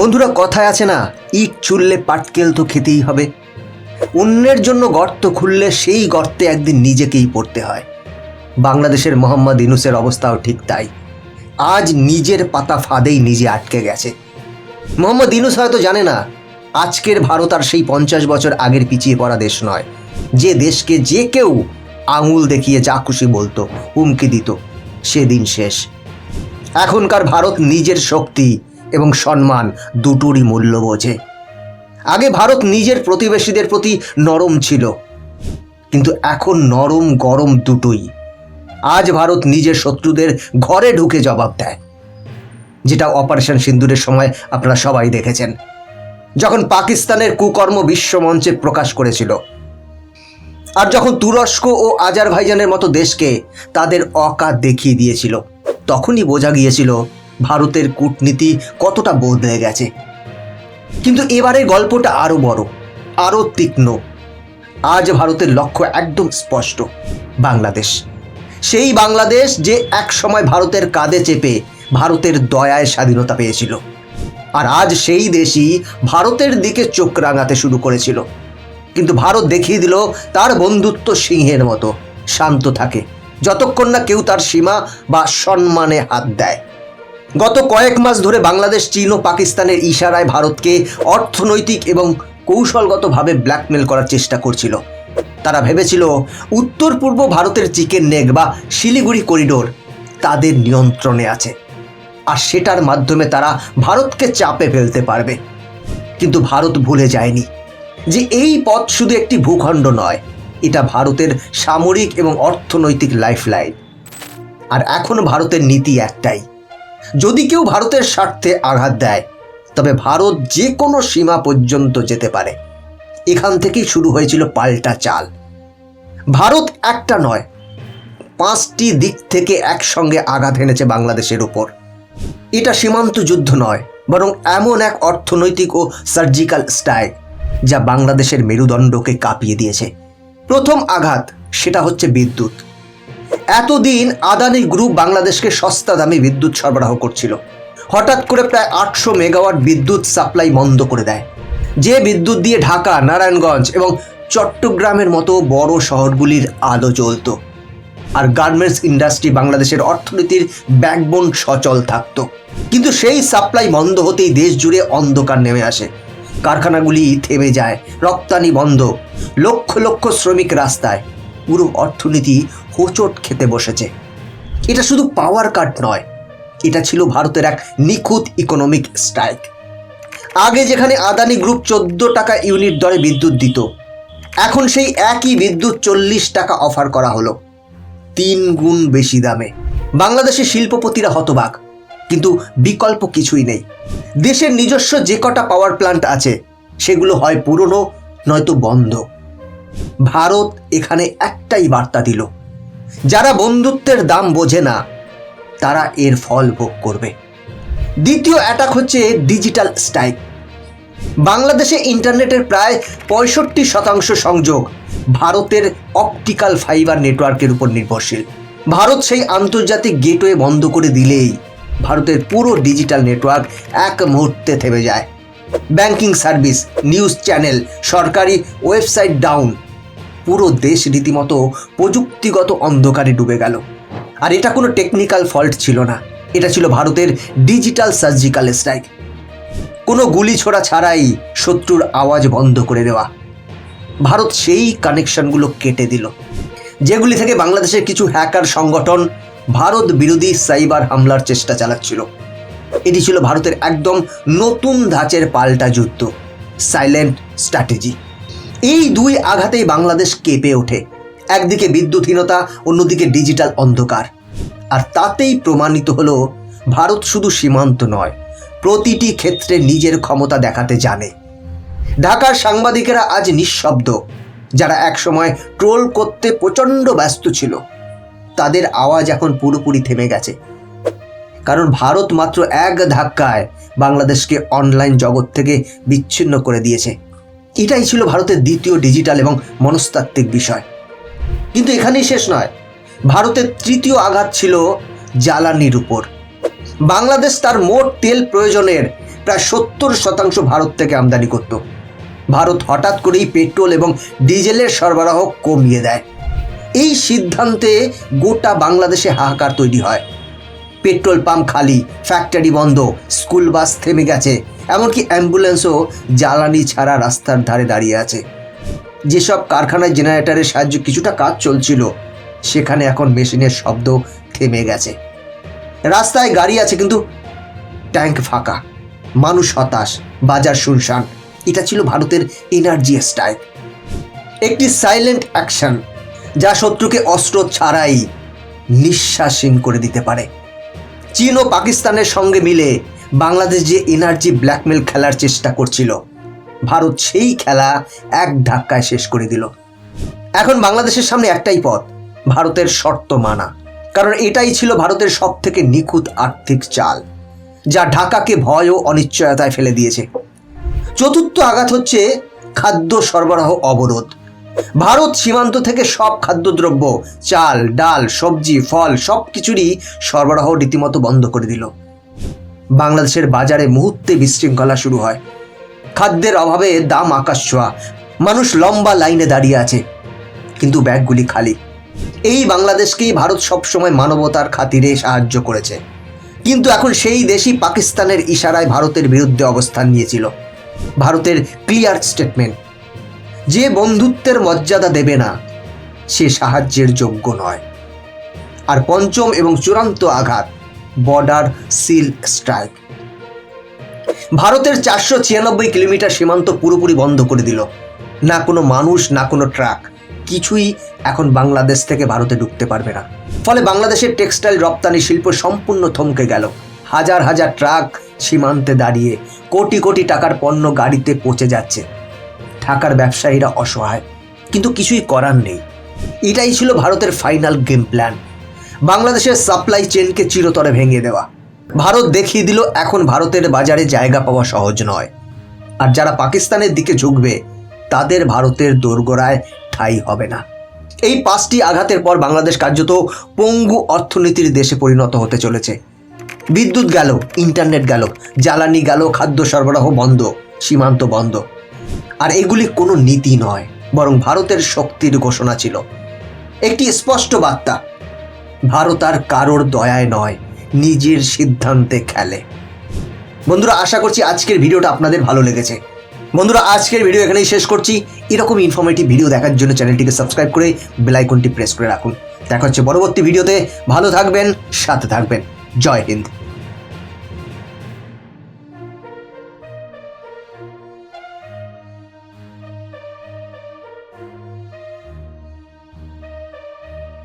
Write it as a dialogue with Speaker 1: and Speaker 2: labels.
Speaker 1: বন্ধুরা, কথায় আছে না, ইট চুললে পাটকেল তো খেতেই হবে। অন্যের জন্য গর্ত খুললে সেই গর্তে একদিন নিজেকেই পড়তে হয়। বাংলাদেশের মোহাম্মদ ইনুসের অবস্থাও ঠিক তাই। আজ নিজের পাতা ফাঁদেই নিজে আটকে গেছে। মোহাম্মদ ইনুস হয়তো জানে না, আজকের ভারত আর সেই পঞ্চাশ বছর আগের পিছিয়ে পড়া দেশ নয়। যে দেশকে যে কেউ আঙুল দেখিয়ে যা খুশি বলতো, হুমকি দিত, সেদিন শেষ। এখনকার ভারত নিজের শক্তি এবং সম্মান দুটোরই মূল্য বোঝে। আগে ভারত নিজের প্রতিবেশীদের প্রতি নরম ছিল, কিন্তু এখন নরম গরম দুটোই। আজ ভারত নিজের শত্রুদের ঘরে ঢুকে জবাব দেয়, যেটা অপারেশন সিন্দুরের সময় আপনারা সবাই দেখেছেন, যখন পাকিস্তানের কুকর্ম বিশ্বমঞ্চে প্রকাশ করেছিল। আর যখন তুরস্ক ও আজারভাইজানের মতো দেশকে তাদের অকাত দেখিয়ে দিয়েছিল, তখনই বোঝা গিয়েছিল ভারতের কূটনীতি কতটা বদলে গেছে। কিন্তু এবারে গল্পটা আরও বড় আরও তীক্ষ্ণ। আজ ভারতের লক্ষ্য একদম স্পষ্ট, বাংলাদেশ। সেই বাংলাদেশ যে এক সময় ভারতের কাঁধে চেপে ভারতের দয়ায় স্বাধীনতা পেয়েছিল। আর আজ সেই দেশই ভারতের দিকে চোখ রাঙাতে শুরু করেছিল। কিন্তু ভারত দেখিয়ে দিল, তার বন্ধুত্ব সিংহের মতো, শান্ত থাকে, যতক্ষণ না কেউ তার সীমা বা সম্মানে হাত দেয়। গত কয়েক মাস ধরে বাংলাদেশ, চীন ও পাকিস্তানের ইশারায় ভারতকে অর্থনৈতিক এবং কৌশলগতভাবে ব্ল্যাকমেল করার চেষ্টা করছিল। তারা ভেবেছিল উত্তর পূর্ব ভারতের চিকেন নেক বা শিলিগুড়ি করিডোর তাদের নিয়ন্ত্রণে আছে। আর সেটার মাধ্যমে তারা ভারতকে চাপে ফেলতে পারবে। কিন্তু ভারত ভুলে যায়নি যে এই পথ শুধু একটি ভূখণ্ড নয়, এটা ভারতের সামরিক এবং অর্থনৈতিক লাইফলাইন। আর এখন ভারতের নীতি একটাই যদি কেউ ভারতের স্বার্থে আঘাত দেয়, তবে ভারত যে কোনো সীমা পর্যন্ত যেতে পারে। এখান থেকেই শুরু হয়েছিল পাল্টা চাল। ভারত একটা নয়, পাঁচটি দিক থেকে একসঙ্গে আঘাত এনেছে বাংলাদেশের উপর। এটা সীমান্ত যুদ্ধ নয়, বরং এমন এক অর্থনৈতিক ও সার্জিক্যাল স্ট্রাইক যা বাংলাদেশের মেরুদণ্ডকে কাঁপিয়ে দিয়েছে। প্রথম আঘাত সেটা হচ্ছে বিদ্যুৎ। এতদিন আদানি গ্রুপ বাংলাদেশকে সস্তা দামে বিদ্যুৎ সরবরাহ করছিল। হঠাৎ করে প্রায় আটশো মেগাওয়াট বিদ্যুৎ সাপ্লাই বন্ধ করে দেয়। যে বিদ্যুৎ দিয়ে ঢাকা, নারায়ণগঞ্জ এবং চট্টগ্রামের মতো বড় শহরগুলির আলো জ্বলত। আর গার্মেন্টস ইন্ডাস্ট্রি বাংলাদেশের অর্থনীতির ব্যাকবোন সচল থাকত। কিন্তু সেই সাপ্লাই বন্ধ হতেই দেশ জুড়ে অন্ধকার নেমে আসে। কারখানাগুলি থেমে যায়, রপ্তানি বন্ধ, লক্ষ লক্ষ শ্রমিক রাস্তায়। পুরো অর্থনীতি হোঁচট খেতে বসেছে। এটা শুধু পাওয়ার কাট নয়, এটা ছিল ভারতের এক নিখুঁত ইকোনমিক স্ট্রাইক আগে যেখানে আদানি গ্রুপ চোদ্দ টাকা ইউনিট দরে বিদ্যুৎ দিত, এখন সেই একই বিদ্যুৎ চল্লিশ টাকা অফার করা হলো। তিন গুণ বেশি দামে। বাংলাদেশের শিল্পপতিরা হতবাক, কিন্তু বিকল্প কিছুই নেই। দেশের নিজস্ব যে কটা পাওয়ার প্ল্যান্ট আছে, সেগুলো হয় পুরনো, নয়তো বন্ধ। ভারত এখানে একটাই বার্তা দিল যারা বন্ধুত্বের দাম বোঝে না, তারা এর ফল ভোগ করবে। দ্বিতীয় অ্যাটাক হচ্ছে ডিজিটাল স্ট্রাইক বাংলাদেশে ইন্টারনেটের প্রায় পঁয়ষট্টি শতাংশ সংযোগ ভারতের অপটিক্যাল ফাইবার নেটওয়ার্কের উপর নির্ভরশীল। ভারত সেই আন্তর্জাতিক গেটওয়ে বন্ধ করে দিলেই ভারতের পুরো ডিজিটাল নেটওয়ার্ক এক মুহূর্তে থেমে যায়। ব্যাংকিং সার্ভিস নিউজ চ্যানেল সরকারি ওয়েবসাইট ডাউন পুরো দেশ রীতিমতো প্রযুক্তিগত অন্ধকারে ডুবে গেল। আর এটা কোনো টেকনিক্যাল ফল্ট ছিল না। এটা ছিল ভারতের ডিজিটাল সার্জিক্যাল স্ট্রাইক কোনো গুলি ছোড়া ছাড়াই শত্রুর আওয়াজ বন্ধ করে দেওয়া। ভারত সেই কানেকশনগুলো কেটে দিল। যেগুলি থেকে বাংলাদেশের কিছু হ্যাকার সংগঠন ভারত বিরোধী সাইবার হামলার চেষ্টা চালাচ্ছিল। এটি ছিল ভারতের একদম নতুন ধাঁচের পাল্টা যুদ্ধ। সাইলেন্ট স্ট্র্যাটেজি এই দুই আঘাতেই বাংলাদেশ কেঁপে ওঠে। একদিকে বিদ্যুৎহীনতা, অন্যদিকে ডিজিটাল অন্ধকার। আর তাতেই প্রমাণিত হলো, ভারত শুধু সীমান্ত নয়, প্রতিটি ক্ষেত্রে নিজের ক্ষমতা দেখাতে জানে। ঢাকার সাংবাদিকেরা আজ নিঃশব্দ, যারা একসময় ট্রোল করতে প্রচণ্ড ব্যস্ত ছিল। তাদের আওয়াজ এখন পুরোপুরি থেমে গেছে। কারণ ভারত মাত্র এক ধাক্কায় বাংলাদেশকে অনলাইন জগৎ থেকে বিচ্ছিন্ন করে দিয়েছে। এটাই ছিল ভারতের দ্বিতীয় ডিজিটাল এবং মনস্তাত্ত্বিক বিষয়। কিন্তু এখানেই শেষ নয়। ভারতের তৃতীয় আঘাত ছিল জ্বালানির উপর। বাংলাদেশ তার মোট তেল প্রয়োজনের প্রায় সত্তর শতাংশ ভারত থেকে আমদানি করত। ভারত হঠাৎ করেই পেট্রোল এবং ডিজেলের সরবরাহ কমিয়ে দেয়। এই সিদ্ধান্তে গোটা বাংলাদেশে হাহাকার তৈরি হয়। পেট্রোল পাম্প খালি, ফ্যাক্টরি বন্ধ, স্কুল বাস থেমে গেছে এমনকি অ্যাম্বুলেন্সও জ্বালানি ছাড়া রাস্তার ধারে দাঁড়িয়ে আছে। যেসব কারখানায় জেনারেটরের সাহায্যে কিছুটা কাজ চলছিল, সেখানে এখন মেশিনের শব্দ থেমে গেছে। রাস্তায় গাড়ি আছে কিন্তু ট্যাঙ্ক ফাঁকা। মানুষ হতাশ, বাজার শুনশান। এটা ছিল ভারতের এনার্জি স্টাইল একটি সাইলেন্ট অ্যাকশন, যা শত্রুকে অস্ত্র ছাড়াই নিঃশ্বাসীন করে দিতে পারে। চীন ও পাকিস্তানের সঙ্গে মিলে বাংলাদেশ যে এনার্জি ব্ল্যাকমেল খেলার চেষ্টা করছিল, ভারত সেই খেলা এক ধাক্কায় শেষ করে দিল। এখন বাংলাদেশের সামনে একটাই পথ, ভারতের শর্ত মানা। কারণ এটাই ছিল ভারতের সব থেকে নিখুঁত আর্থিক চাল, যা ঢাকাকে ভয় ও অনিশ্চয়তায় ফেলে দিয়েছে। চতুর্থ আঘাত হচ্ছে খাদ্য সরবরাহ অবরোধ। ভারত সীমান্ত থেকে সব খাদ্যদ্রব্য, চাল, ডাল, সবজি, ফল সব কিছুরই সরবরাহ রীতিমতো বন্ধ করে দিল। বাংলাদেশের বাজারে মুহূর্তে বিশৃঙ্খলা শুরু হয়। খাদ্যের অভাবে দাম আকাশ ছোঁয়া। মানুষ লম্বা লাইনে দাঁড়িয়ে আছে। কিন্তু ব্যাগগুলি খালি। এই বাংলাদেশকেই ভারত সবসময় মানবতার খাতিরে সাহায্য করেছে। কিন্তু এখন সেই দেশই পাকিস্তানের ইশারায় ভারতের বিরুদ্ধে অবস্থান নিয়েছিল। ভারতের ক্লিয়ার স্টেটমেন্ট, যে বন্ধুত্বের মর্যাদা দেবে না, সে সাহায্যের যোগ্য নয়। আর পঞ্চম এবং চূড়ান্ত আঘাত বর্ডার সিল স্ট্রাইক। ভারতের চারশো ছিয়ানব্বই কিলোমিটার সীমান্ত পুরোপুরি বন্ধ করে দিল। না কোনো মানুষ, না কোনো ট্রাক। কিছুই এখন বাংলাদেশ থেকে ভারতে ঢুকতে পারবে না। ফলে বাংলাদেশের টেক্সটাইল রপ্তানি শিল্প সম্পূর্ণ থমকে গেল। হাজার হাজার ট্রাক সীমান্তে দাঁড়িয়ে কোটি কোটি টাকার পণ্য গাড়িতে পচে যাচ্ছে। ঢাকার ব্যবসায়ীরা অসহায়। কিন্তু কিছুই করার নেই। এটাই ছিল ভারতের ফাইনাল গেম প্ল্যান বাংলাদেশের সাপ্লাই চেনকে চিরতরে ভেঙে দেওয়া। ভারত দেখিয়ে দিল, এখন ভারতের বাজারে জায়গা পাওয়া সহজ নয়। আর যারা পাকিস্তানের দিকে ঝুঁকবে, তাদের ভারতের দোরগোড়ায় ঠাঁই হবে না। এই পাঁচটি আঘাতের পর বাংলাদেশ কার্যত পঙ্গু অর্থনীতির দেশে পরিণত হতে চলেছে। বিদ্যুৎ গেল ইন্টারনেট গেল, জ্বালানি গেল, খাদ্য সরবরাহ বন্ধ, সীমান্ত বন্ধ। আর এগুলি কোনো নীতি নয়, বরং ভারতের শক্তির ঘোষণা ছিল। একটি স্পষ্ট বার্তা ভারত আর কারোর দয়ায় নয়, নিজের সিদ্ধান্তে খেলে। বন্ধুরা, আশা করছি আজকের ভিডিওটা আপনাদের ভালো লেগেছে। বন্ধুরা, আজকের ভিডিও এখানেই শেষ করছি। এরকম ইনফরমেটিভ ভিডিও দেখার জন্য চ্যানেলটিকে সাবস্ক্রাইব করে বেলাইকনটি প্রেস করে রাখুন। দেখা হচ্ছে পরবর্তী ভিডিওতে ভালো থাকবেন, সাথে থাকবেন। জয় হিন্দ।